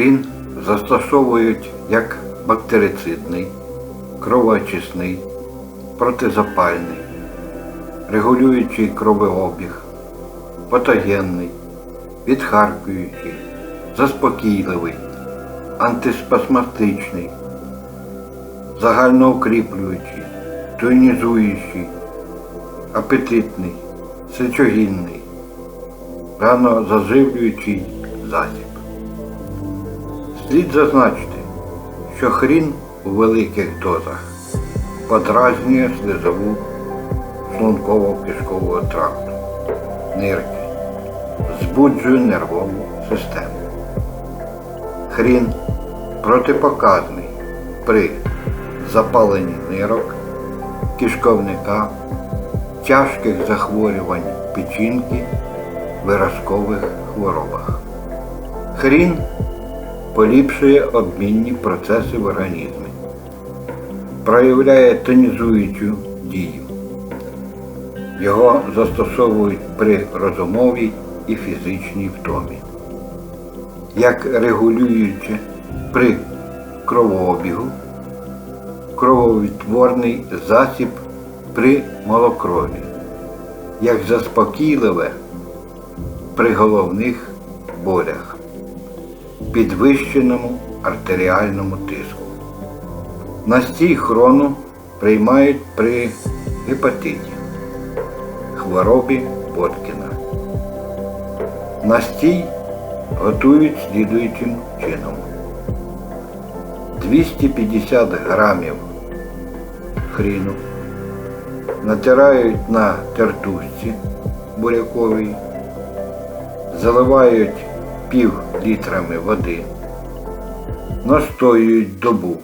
Хрін застосовують як бактерицидний, кровоочисний, протизапальний, регулюючий кровообіг, патогенний, відхаркуючий, заспокійливий, антиспасматичний, загальноукріплюючий, тонізуючий, апетитний, сечогінний, ранозаживлюючий засіб. Слід зазначити, що хрін у великих дозах подразнює слизову шлунково-кишкового тракту, нирки, збуджує нервову систему. Хрін протипоказний при запаленні нирок, кишковника, тяжких захворювань печінки, виразкових хворобах. Хрін поліпшує обмінні процеси в організмі, проявляє тонізуючу дію. Його застосовують при розумовій і фізичній втомі, як регулюючи при кровообігу, крововідтворний засіб при малокрові, як заспокійливе при головних болях, підвищеному артеріальному тиску. Настій хрону приймають при гепатиті, хворобі Боткіна. Настій готують слідуючим чином. 250 грамів хріну натирають на тертушці буряковій, заливають пів літрами води, настоюють добу,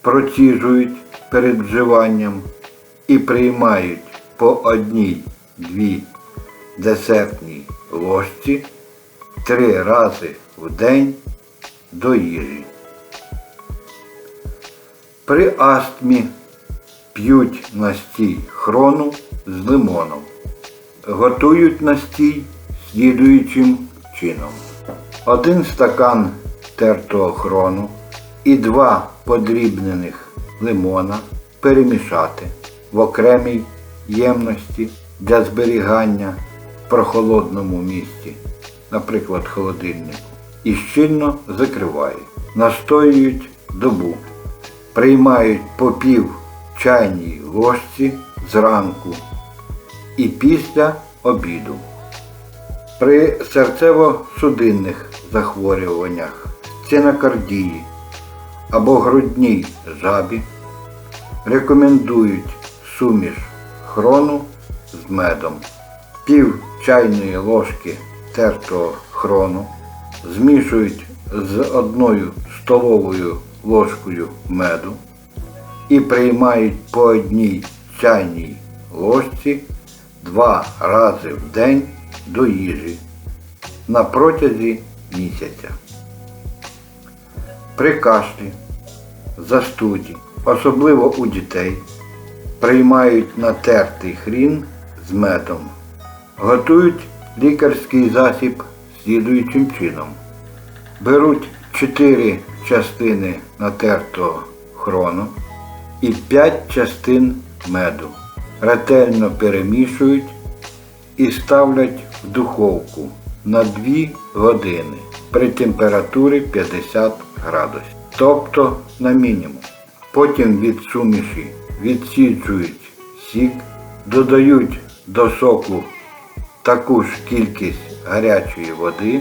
проціжують перед вживанням і приймають по одній-дві десертній ложці три рази в день до їжі. При астмі п'ють настій хрону з лимоном. Готують настій слідуючим чином. Один стакан тертого хрону і два подрібнених лимона перемішати в окремій ємності для зберігання в прохолодному місці, наприклад, холодильнику, і щільно закривають. Настоюють добу. Приймають по пів чайній ложці зранку і після обіду. При серцево-судинних захворюваннях, стенокардії або грудній жабі рекомендують суміш хрону з медом, пів чайної ложки тертого хрону, змішують з одною столовою ложкою меду і приймають по одній чайній ложці два рази в день до їжі на протязі місяця. При кашлі, застуді, особливо у дітей, приймають натертий хрін з медом. Готують лікарський засіб слідуючим чином. Беруть 4 частини натертого хрону і 5 частин меду. Ретельно перемішують і ставлять в духовку на 2 години при температурі 50 градусів, тобто на мінімум. Потім від суміші відсіджують сік, додають до соку таку ж кількість гарячої води,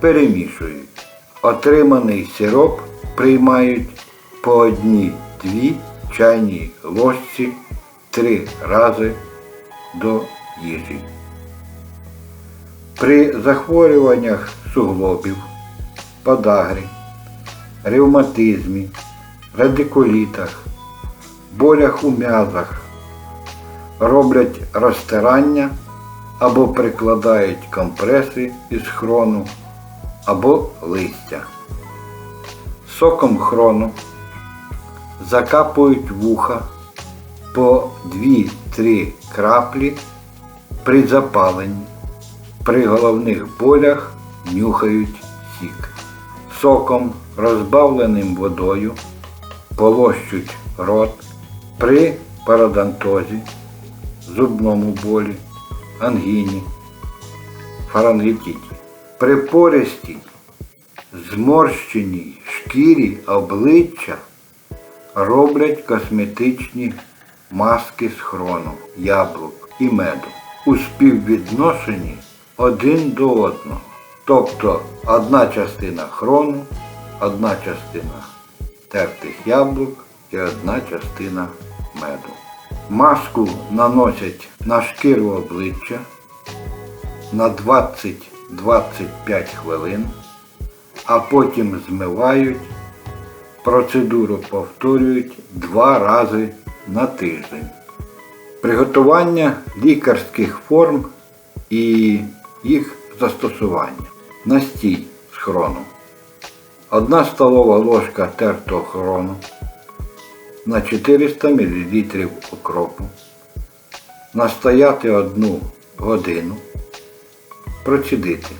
перемішують. Отриманий сироп приймають по одній-дві чайній ложці три рази до їжі. При захворюваннях суглобів, подагрі, ревматизмі, радикулітах, болях у м'язах роблять розтирання або прикладають компреси із хрону або листя. Соком хрону закапують вуха по 2-3 краплі при запаленні, при головних болях нюхають сік. Соком, розбавленим водою, полощуть рот при парадонтозі, зубному болі, ангіні, фарингітіті. При пористій, зморщеній шкірі обличчя роблять косметичні маски з хрону, яблук і меду у співвідношенні один до одного. Тобто одна частина хрону, одна частина тертих яблук і одна частина меду. Маску наносять на шкіру обличчя на 20-25 хвилин, а потім змивають. Процедуру повторюють два рази на тиждень. Приготування лікарських форм і їх застосування. Настій з хрону. Одна столова ложка тертого хрону на 400 мл окропу. Настояти одну годину. Процідити.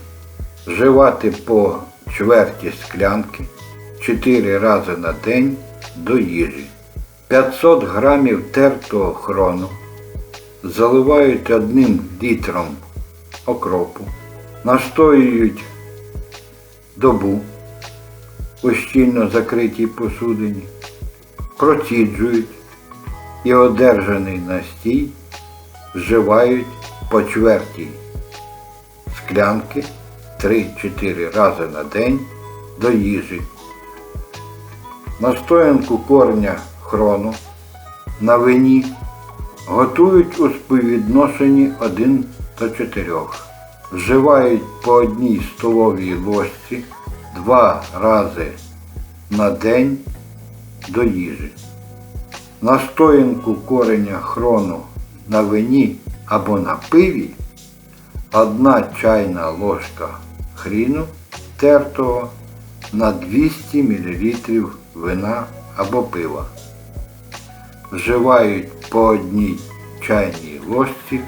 Вживати по чверті склянки 4 рази на день до їжі. 500 грамів тертого хрону заливають одним літром окропу, настоюють добу у щільно закритій посудині, проціджують і одержаний настій вживають по чвертій склянки 3-4 рази на день до їжі. Настоянку корня хрону на вині готують у співвідношенні 1 до 4. Вживають по одній столовій ложці два рази на день до їжі. Настоянку кореня хрону на вині або на пиві одна чайна ложка хріну тертого на 200 мл вина або пива. Вживають по одній чайній ложці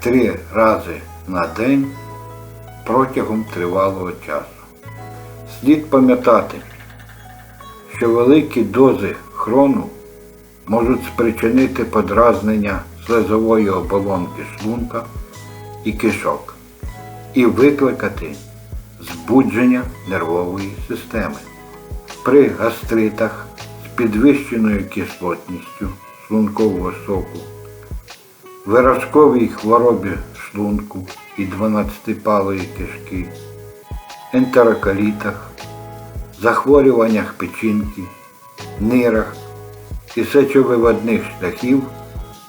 три рази на день протягом тривалого часу. Слід пам'ятати, що великі дози хрону можуть спричинити подразнення слизової оболонки шлунка і кишок і викликати збудження нервової системи. При гастритах з підвищеною кислотністю шлункового соку, виражковій хворобі шлунку і 12-палої кишки, ентерокалітах, захворюваннях печінки, нирах і сечовиводних шляхів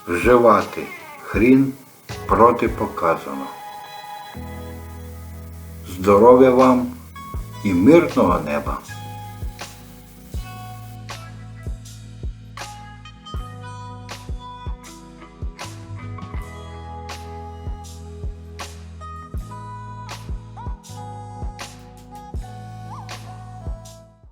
вживати хрін протипоказано. Здоров'я вам і мирного неба!